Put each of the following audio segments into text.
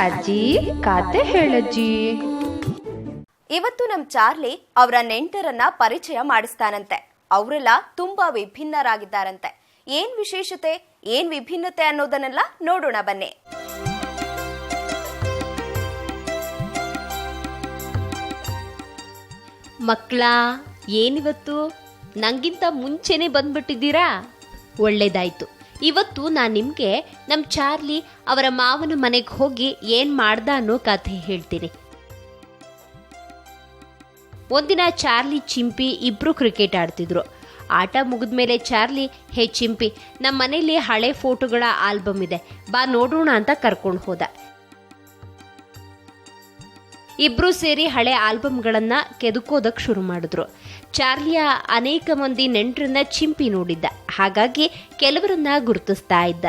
ಅಜ್ಜಿ ಕಾತೆ ಹೇಳಜ್ಜಿ ಇವತ್ತು ನಮ್ ಚಾರ್ಲಿ ಅವರ ನೆಂಟರನ್ನ ಪರಿಚಯ ಮಾಡಿಸ್ತಾನಂತೆ. ಅವರೆಲ್ಲ ತುಂಬಾ ವಿಭಿನ್ನರಾಗಿದ್ದಾರಂತೆ. ಏನ್ ವಿಶೇಷತೆ, ಏನ್ ವಿಭಿನ್ನತೆ ಅನ್ನೋದನ್ನೆಲ್ಲ ನೋಡೋಣ ಬನ್ನಿ. ಮಕ್ಕಳ ಏನಿವತ್ತು? ನಂಗಿಂತ ಮುಂಚೆನೇ ಬಂದ್ಬಿಟ್ಟಿದ್ದೀರಾ? ಒಳ್ಳೇದಾಯ್ತು. ಇವತ್ತು ನಾನು ನಿಮಗೆ ನಮ್ಮ ಚಾರ್ಲಿ ಅವರ ಮಾವನ ಮನೆಗೆ ಹೋಗಿ ಏನು ಮಾಡ್ದ ಅನ್ನೋ ಕಥೆ ಹೇಳ್ತೀನಿ. ಒಂದಿನ ಚಾರ್ಲಿ, ಚಿಂಪಿ ಇಬ್ರು ಕ್ರಿಕೆಟ್ ಆಡ್ತಿದ್ರು. ಆಟ ಮುಗಿದ ಮೇಲೆ ಚಾರ್ಲಿ, ಹೇ ಚಿಂಪಿ ನಮ್ಮ ಮನೇಲಿ ಹಳೆ ಫೋಟೋಗಳ ಆಲ್ಬಮ್ ಇದೆ. ಬಾ ನೋಡೋಣ ಅಂತ ಕರ್ಕೊಂಡು ಹೋದ. ಇಬ್ರು ಸೇರಿ ಹಳೆ ಆಲ್ಬಮ್ಗಳನ್ನ ಕೆದುಕೋದಕ್ಕೆ ಶುರು ಮಾಡಿದ್ರು. ಚಾರ್ಲಿಯ ಅನೇಕ ಮಂದಿ ನೆಂಟರನ್ನ ಚಿಂಪಿ ನೋಡಿದ್ದ. ಹಾಗಾಗಿ ಕೆಲವರನ್ನ ಗುರುತಿಸ್ತಾ ಇದ್ದ.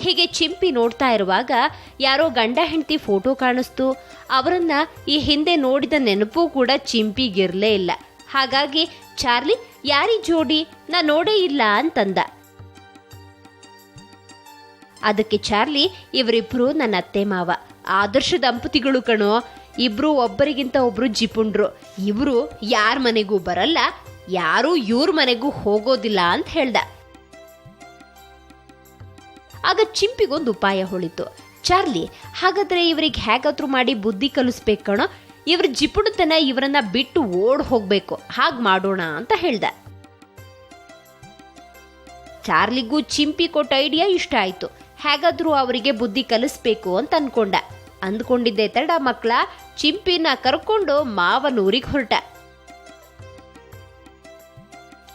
ಹೀಗೆ ಚಿಂಪಿ ನೋಡ್ತಾ ಇರುವಾಗ ಯಾರೋ ಗಂಡ ಹೆಂಡತಿ ಫೋಟೋ ಕಾಣಿಸ್ತು. ಅವರನ್ನ ಈ ಹಿಂದೆ ನೋಡಿದ ನೆನಪು ಕೂಡ ಚಿಂಪಿಗಿರ್ಲೇ ಇಲ್ಲ. ಹಾಗಾಗಿ ಚಾರ್ಲಿ, ಯಾರಿ ಜೋಡಿ? ನಾ ನೋಡೇ ಇಲ್ಲ ಅಂತಂದ. ಅದಕ್ಕೆ ಚಾರ್ಲಿ, ಇವರಿಬ್ರು ನನ್ನ ಅತ್ತೆ ಮಾವ. ಆದರ್ಶ ದಂಪತಿಗಳು ಕಣೋ. ಇಬ್ರು ಒಬ್ಬರಿಗಿಂತ ಒಬ್ರು ಜಿಪುಂಡ್ರು ಇವರು ಯಾರ ಮನೆಗೂ ಬರಲ್ಲ, ಯಾರು ಇವ್ರ ಮನೆಗೂ ಹೋಗೋದಿಲ್ಲ ಅಂತ ಹೇಳ್ದ. ಆಗ ಚಿಂಪಿಗೊಂದು ಉಪಾಯ ಹೊಳಿತು. ಚಾರ್ಲಿ, ಹಾಗಾದ್ರೆ ಇವರಿಗೆ ಹೇಗಾದ್ರೂ ಮಾಡಿ ಬುದ್ಧಿ ಕಲಿಸ್ಬೇಕು ಕಣೋ. ಇವ್ರ ಜಿಪುಣತನ ಇವರನ್ನ ಬಿಟ್ಟು ಓಡ್ ಹೋಗ್ಬೇಕು. ಹಾಗೆ ಮಾಡೋಣ ಅಂತ ಹೇಳ್ದ. ಚಾರ್ಲಿಗೂ ಚಿಂಪಿ ಕೊಟ್ಟ ಐಡಿಯಾ ಇಷ್ಟ ಆಯ್ತು. ಹೇಗಾದ್ರೂ ಅವರಿಗೆ ಬುದ್ಧಿ ಕಲಿಸ್ಬೇಕು ಅಂತ ಅನ್ಕೊಂಡ. ಅಂದ್ಕೊಂಡಿದ್ದೆ ತಡ ಮಕ್ಕಳ ಚಿಂಪಿನ ಕರ್ಕೊಂಡು ಮಾವನೂರಿಗೆ ಹೊರಟ.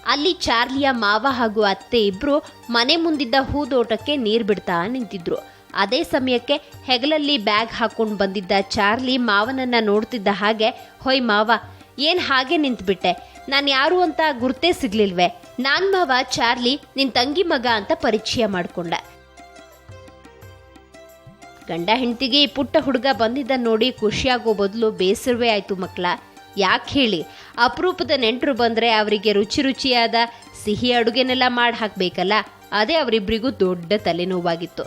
ಅಲ್ಲಿ ಚಾರ್ಲಿಯ ಮಾವ ಹಾಗೂ ಅತ್ತೆ ಇಬ್ರು ಮನೆ ಮುಂದಿದ್ದ ಹೂದೋಟಕ್ಕೆ ನೀರು ಬಿಡ್ತಾ ನಿಂತಿದ್ರು. ಅದೇ ಸಮಯಕ್ಕೆ ಹೆಗಲಲ್ಲಿ ಬ್ಯಾಗ್ ಹಾಕೊಂಡು ಬಂದಿದ್ದ ಚಾರ್ಲಿ ಮಾವನನ್ನ ನೋಡ್ತಿದ್ದ ಹಾಗೆ, ಹೊಯ್ ಮಾವ, ಏನ್ ಹಾಗೆ ನಿಂತ್ಬಿಟ್ಟೆ? ನಾನು ಯಾರು ಅಂತ ಗುರ್ತೇ ಸಿಗ್ಲಿಲ್ವೆ? ನಾನ್ ಮಾವ, ಚಾರ್ಲಿ ನಿನ್ ತಂಗಿ ಮಗ ಅಂತ ಪರಿಚಯ ಮಾಡ್ಕೊಂಡ. ಗಂಡ ಹೆಂಡತಿಗೆ ಈ ಪುಟ್ಟ ಹುಡುಗ ಬಂದಿದ್ದ ನೋಡಿ ಖುಷಿಯಾಗೋ ಬದಲು ಬೇಸರವೇ ಆಯ್ತು ಮಕ್ಕಳ ಯಾಕೆ ಹೇಳಿ? ಅಪರೂಪದ ನೆಂಟರು ಬಂದ್ರೆ ಅವರಿಗೆ ರುಚಿ ರುಚಿಯಾದ ಸಿಹಿ ಅಡುಗೆನೆಲ್ಲ ಮಾಡಿ ಹಾಕಬೇಕಲ್ಲ? ಅದೇ ಅವರಿಬ್ಬರಿಗೂ ದೊಡ್ಡ ತಲೆನೋವಾಗಿತ್ತು.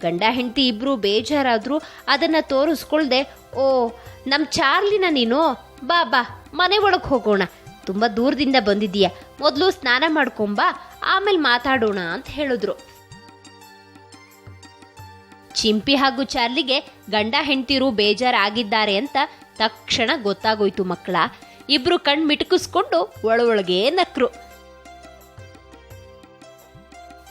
ಗಂಡ ಹೆಂಡತಿ ಇಬ್ರು ಬೇಜಾರಾದ್ರೂ ಅದನ್ನ ತೋರಿಸ್ಕೊಳ್ದೆ, ಓ, ನಮ್ ಚಾರ್ಲಿನ ನೀನು? ಬಾ ಬಾ, ಮನೆ ಒಳಗೆ ಹೋಗೋಣ. ತುಂಬಾ ದೂರದಿಂದ ಬಂದಿದೀಯ ಮೊದಲು ಸ್ನಾನ ಮಾಡ್ಕೊಂಬಾ, ಆಮೇಲೆ ಮಾತಾಡೋಣ ಅಂತ ಹೇಳಿದ್ರು. ಚಿಂಪಿ ಹಾಗೂ ಚಾರ್ಲಿಗೆ ಗಂಡ ಹೆಂಡತಿರು ಬೇಜಾರಾಗಿದ್ದಾರೆ ಅಂತ ತಕ್ಷಣ ಗೊತ್ತಾಗೋಯ್ತು ಮಕ್ಕಳ. ಇಬ್ರು ಕಣ್ ಮಿಟುಕಿಸ್ಕೊಂಡು ಒಳೊಳಗೆ ನಕ್ರು.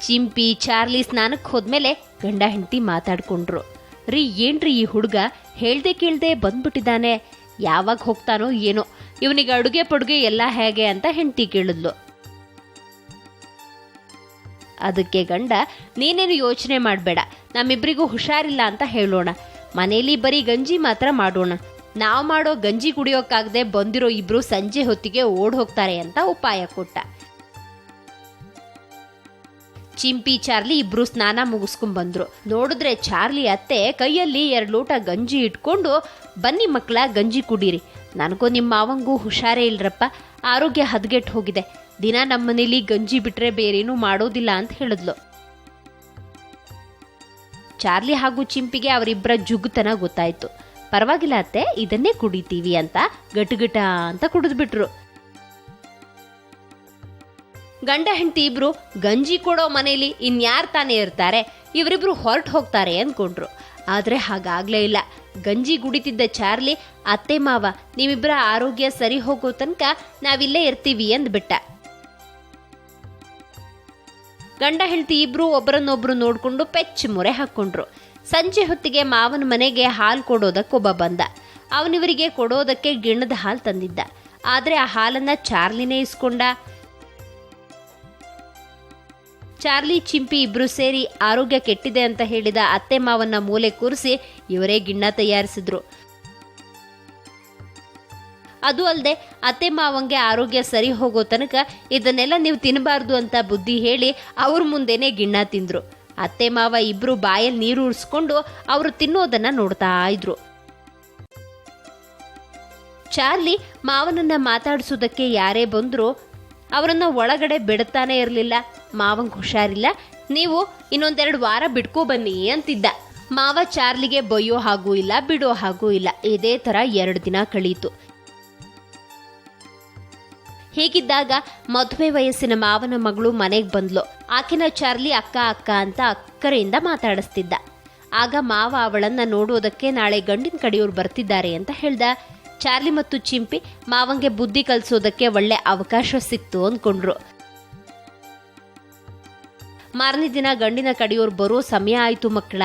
ಚಿಂಪಿ, ಚಾರ್ಲಿ ಸ್ನಾನಕ್ಕೆ ಹೋದ್ಮೇಲೆ ಗಂಡ ಹೆಂಡತಿ ಮಾತಾಡ್ಕೊಂಡ್ರು. ರೀ, ಏನ್ರಿ ಈ ಹುಡುಗ? ಹೇಳ್ದೆ ಕೇಳ್ದೆ ಬಂದ್ಬಿಟ್ಟಿದ್ದಾನೆ. ಯಾವಾಗ ಹೋಗ್ತಾನೋ ಏನೋ. ಇವನಿಗೆ ಅಡುಗೆ ಪಡುಗೆ ಎಲ್ಲ ಹೇಗೆ ಅಂತ ಹೆಂಡತಿ ಕೇಳಿದ್ಲು. ಅದಕ್ಕೆ ಗಂಡ, ನೀನೇನು ಯೋಚನೆ ಮಾಡಬೇಡ. ನಮ್ಮಿಬ್ಬರಿಗೂ ಹುಷಾರಿಲ್ಲ ಅಂತ ಹೇಳೋಣ. ಮನೆಯಲ್ಲಿ ಬರೀ ಗಂಜಿ ಮಾತ್ರ ಮಾಡೋಣ. ನಾವು ಮಾಡೋ ಗಂಜಿ ಕುಡಿಯೋಕ್ಕಾಗದೆ ಬಂದಿರೋ ಇಬ್ರು ಸಂಜೆ ಹೊತ್ತಿಗೆ ಓಡ್ ಹೋಗ್ತಾರೆ ಅಂತ ಉಪಾಯ ಕೊಟ್ಟ. ಚಿಂಪಿ, ಚಾರ್ಲಿ ಇಬ್ರು ಸ್ನಾನ ಮುಗಿಸ್ಕೊಂಡ್ ಬಂದ್ರು. ನೋಡಿದ್ರೆ ಚಾರ್ಲಿ ಅತ್ತೆ ಕೈಯಲ್ಲಿ ಎರಡು ಲೋಟ ಗಂಜಿ ಇಟ್ಕೊಂಡು, ಬನ್ನಿ ಮಕ್ಕಳ, ಗಂಜಿ ಕುಡೀರಿ. ನನಗೂ ನಿಮ್ಮ ಮಾವಂಗೂ ಹುಷಾರೇ ಇಲ್ರಪ್ಪ. ಆರೋಗ್ಯ ಹದಗೆಟ್ಟು ಹೋಗಿದೆ. ದಿನ ನಮ್ಮನೇಲಿ ಗಂಜಿ ಬಿಟ್ರೆ ಬೇರೇನೂ ಮಾಡೋದಿಲ್ಲ ಅಂತ ಹೇಳಿದ್ಲು. ಚಾರ್ಲಿ ಹಾಗೂ ಚಿಂಪಿಗೆ ಅವರಿಬ್ಬರ ಜುಗುತನ ಗೊತ್ತಾಯ್ತು. ಪರವಾಗಿಲ್ಲ ಅತ್ತೆ, ಇದನ್ನೇ ಕುಡಿತೀವಿ ಅಂತ ಗಟಗಟ ಅಂತ ಕುಡಿದ್ಬಿಟ್ರು. ಗಂಡ ಹೆಂಡತಿ ಇಬ್ರು ಗಂಜಿ ಕೊಡೋ ಮನೇಲಿ ಇನ್ಯಾರ್ ತಾನೇ ಇರ್ತಾರೆ, ಇವರಿಬ್ರು ಹೊರಟು ಹೋಗ್ತಾರೆ ಅಂದ್ಕೊಂಡ್ರು ಆದ್ರೆ ಹಾಗಾಗ್ಲೇ ಇಲ್ಲ. ಗಂಜಿ ಗುಡಿತಿದ್ದ ಚಾರ್ಲಿ, ಅತ್ತೆ ಮಾವ ನಿಮ್ಮಿಬ್ಬರ ಆರೋಗ್ಯ ಸರಿ ಹೋಗೋ ತನಕ ನಾವಿಲ್ಲೇ ಇರ್ತೀವಿ ಅಂದ್ಬಿಟ್ಟ. ಗಂಡ ಹೆಂಡತಿ ಇಬ್ರು ಒಬ್ಬರನ್ನೊಬ್ರು ನೋಡ್ಕೊಂಡು ಪೆಚ್ಚ ಮೊರೆ ಹಾಕೊಂಡ್ರು. ಸಂಜೆ ಹೊತ್ತಿಗೆ ಮಾವನ ಮನೆಗೆ ಹಾಲು ಕೊಡೋದಕ್ಕೊಬ್ಬ ಬಂದ. ಅವನಿವರಿಗೆ ಕೊಡೋದಕ್ಕೆ ಗಿಣ್ಣದ ಹಾಲು ತಂದಿದ್ದ. ಆದ್ರೆ ಆ ಹಾಲನ್ನ ಚಾರ್ಲಿನೇ ಇಸ್ಕೊಂಡ. ಚಾರ್ಲಿ, ಚಿಂಪಿ ಇಬ್ರು ಸೇರಿ ಆರೋಗ್ಯ ಕೆಟ್ಟಿದೆ ಅಂತ ಹೇಳಿದ ಅತ್ತೆ ಮಾವನ್ನ ಮೂಲೆ ಕೂರಿಸಿ ಇವರೇ ಗಿಣ್ಣ ತಯಾರಿಸಿದ್ರು. ಅದು ಅಲ್ಲದೆ ಅತ್ತೆ ಮಾವಂಗೆ ಆರೋಗ್ಯ ಸರಿ ಹೋಗೋ ತನಕ ಇದನ್ನೆಲ್ಲ ನೀವು ತಿನ್ನಬಾರ್ದು ಅಂತ ಬುದ್ಧಿ ಹೇಳಿ ಅವ್ರ ಮುಂದೆನೆ ಗಿಣ್ಣ ತಿಂದ್ರು. ಅತ್ತೆ ಮಾವ ಇಬ್ರು ಬಾಯಲ್ಲಿ ನೀರು ಉಳಿಸ್ಕೊಂಡು ಅವರು ತಿನ್ನೋದನ್ನ ನೋಡ್ತಾ ಇದ್ರು. ಚಾರ್ಲಿ ಮಾವನನ್ನ ಮಾತಾಡಿಸೋದಕ್ಕೆ ಯಾರೇ ಬಂದ್ರು ಅವರನ್ನ ಒಳಗಡೆ ಬಿಡುತ್ತಾನೆ ಇರಲಿಲ್ಲ. ಮಾವಂಗ್ ಹುಷಾರಿಲ್ಲ. ನೀವು ಇನ್ನೊಂದೆರಡು ವಾರ ಬಿಟ್ಕೊ ಬನ್ನಿ ಅಂತಿದ್ದ. ಮಾವ ಚಾರ್ಲಿಗೆ ಬೊಯ್ಯೋ ಹಾಗೂ ಇಲ್ಲ, ಬಿಡೋ ಹಾಗೂ ಇಲ್ಲ. ಇದೇ ತರ ಎರಡು ದಿನ ಕಳೀತು. ಹೀಗಿದ್ದಾಗ ಮದುವೆ ವಯಸ್ಸಿನ ಮಾವನ ಮಗಳು ಮನೆಗೆ ಬಂದ್ಲು. ಆಕಿನ ಚಾರ್ಲಿ ಅಕ್ಕ ಅಕ್ಕ ಅಂತ ಅಕ್ಕರೆಯಿಂದ ಮಾತಾಡಿಸ್ತಿದ್ದ. ಆಗ ಮಾವ ಅವಳನ್ನ ನೋಡೋದಕ್ಕೆ ನಾಳೆ ಗಂಡಿನ ಕಡೆಯವರು ಬರ್ತಿದ್ದಾರೆ ಅಂತ ಹೇಳ್ದ. ಚಾರ್ಲಿ ಮತ್ತು ಚಿಂಪಿ ಮಾವಂಗೆ ಬುದ್ಧಿ ಕಲಿಸೋದಕ್ಕೆ ಒಳ್ಳೆ ಅವಕಾಶ ಸಿಕ್ತು ಅಂದ್ಕೊಂಡ್ರು ಮಾರನೇ ದಿನ ಗಂಡಿನ ಕಡೆಯವರು ಬರೋ ಸಮಯ ಆಯ್ತು ಮಕ್ಕಳ.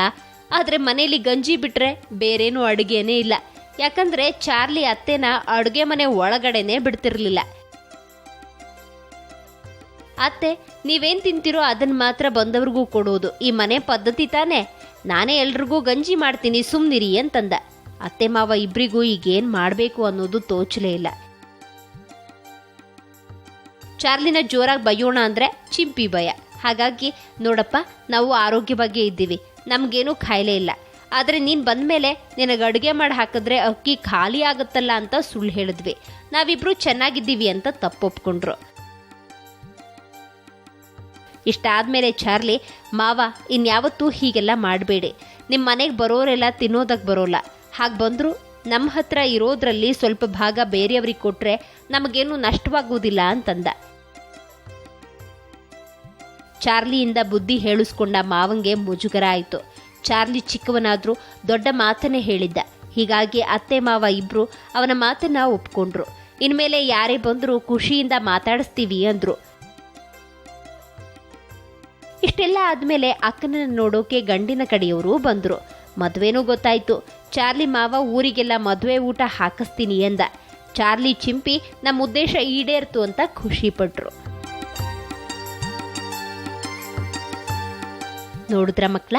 ಆದ್ರೆ ಮನೇಲಿ ಗಂಜಿ ಬಿಟ್ರೆ ಬೇರೇನೂ ಅಡುಗೆನೇ ಇಲ್ಲ. ಯಾಕಂದ್ರೆ ಚಾರ್ಲಿ ಅತ್ತೆನ ಅಡುಗೆ ಮನೆ ಒಳಗಡೆನೆ ಬಿಡ್ತಿರ್ಲಿಲ್ಲ. ಅತ್ತೆ, ನೀವೇನ್ ತಿಂತಿರೋ ಅದನ್ನ ಮಾತ್ರ ಬಂದವ್ರಿಗೂ ಕೊಡೋದು. ಈ ಮನೆ ಪದ್ಧತಿ ತಾನೇ. ನಾನೇ ಎಲ್ರಿಗೂ ಗಂಜಿ ಮಾಡ್ತೀನಿ, ಸುಮ್ನಿರಿ ಅಂತಂದ. ಅತ್ತೆ ಮಾವ ಇಬ್ರಿಗೂ ಈಗೇನ್ ಮಾಡಬೇಕು ಅನ್ನೋದು ತೋಚಲೇ ಇಲ್ಲ. ಚಾರ್ಲಿನ ಜೋರಾಗಿ ಬೈಯೋಣ ಅಂದ್ರೆ ಚಿಂಪಿ ಭಯ. ಹಾಗಾಗಿ, ನೋಡಪ್ಪ, ನಾವು ಆರೋಗ್ಯ ಬಗ್ಗೆ ಇದ್ದೀವಿ. ನಮ್ಗೇನು ಖಾಯಿಲೆ ಇಲ್ಲ. ಆದ್ರೆ ನೀನ್ ಬಂದ್ಮೇಲೆ ನಿನಗೆ ಅಡುಗೆ ಮಾಡಿ ಹಾಕಿದ್ರೆ ಅಕ್ಕಿ ಖಾಲಿ ಆಗುತ್ತಲ್ಲ ಅಂತ ಸುಳ್ಳು ಹೇಳಿದ್ವಿ. ನಾವಿಬ್ರು ಚೆನ್ನಾಗಿದ್ದೀವಿ ಅಂತ ತಪ್ಪೊಪ್ಕೊಂಡ್ರು. ಇಷ್ಟಾದ್ಮೇಲೆ ಚಾರ್ಲಿ, ಮಾವ, ಇನ್ಯಾವತ್ತೂ ಹೀಗೆಲ್ಲ ಮಾಡಬೇಡಿ. ನಿಮ್ಮ ಮನೆಗೆ ಬರೋರೆಲ್ಲ ತಿನ್ನೋದಕ್ಕೆ ಬರೋಲ್ಲ. ಹಾಗೆ ಬಂದರೂ ನಮ್ಮ ಹತ್ರ ಇರೋದ್ರಲ್ಲಿ ಸ್ವಲ್ಪ ಭಾಗ ಬೇರೆಯವ್ರಿಗೆ ಕೊಟ್ರೆ ನಮಗೇನು ನಷ್ಟವಾಗುವುದಿಲ್ಲ ಅಂತಂದ. ಚಾರ್ಲಿಯಿಂದ ಬುದ್ಧಿ ಹೇಳಿಸ್ಕೊಂಡ ಮಾವಂಗೆ ಮುಜುಗರ ಆಯಿತು. ಚಾರ್ಲಿ ಚಿಕ್ಕವನಾದರೂ ದೊಡ್ಡ ಮಾತನ್ನೇ ಹೇಳಿದ್ದ. ಹೀಗಾಗಿ ಅತ್ತೆ, ಮಾವ ಇಬ್ರು ಅವನ ಮಾತನ್ನ ಒಪ್ಕೊಂಡ್ರು. ಇನ್ಮೇಲೆ ಯಾರೇ ಬಂದರೂ ಖುಷಿಯಿಂದ ಮಾತಾಡಿಸ್ತೀವಿ ಅಂದ್ರು. ಇಷ್ಟೆಲ್ಲ ಆದ್ಮೇಲೆ ಅಕ್ಕನ ನೋಡೋಕೆ ಗಂಡಿನ ಕಡೆಯವರು ಬಂದ್ರು. ಮದ್ವೆನೂ ಗೊತ್ತಾಯ್ತು. ಚಾರ್ಲಿ ಮಾವ ಊರಿಗೆಲ್ಲ ಮದ್ವೆ ಊಟ ಹಾಕಿಸ್ತೀನಿ ಎಂದ. ಚಾರ್ಲಿ ಚಿಂಪಿ ನಮ್ಮ ಉದ್ದೇಶ ಈಡೇರ್ತು ಅಂತ ಖುಷಿ ಪಟ್ರು. ನೋಡಿದ್ರ ಮಕ್ಕಳ?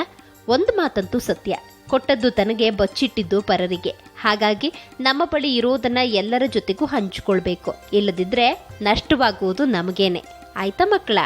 ಒಂದು ಮಾತಂತೂ ಸತ್ಯ. ಕೊಟ್ಟದ್ದು ತನಗೆ ಬಚ್ಚಿಟ್ಟಿದ್ದು ಪರರಿಗೆ. ಹಾಗಾಗಿ ನಮ್ಮ ಬಳಿ ಇರೋದನ್ನ ಎಲ್ಲರ ಜೊತೆಗೂ ಹಂಚಿಕೊಳ್ಬೇಕು. ಇಲ್ಲದಿದ್ರೆ ನಷ್ಟವಾಗುವುದು ನಮಗೇನೆ. ಆಯ್ತಾ ಮಕ್ಕಳ?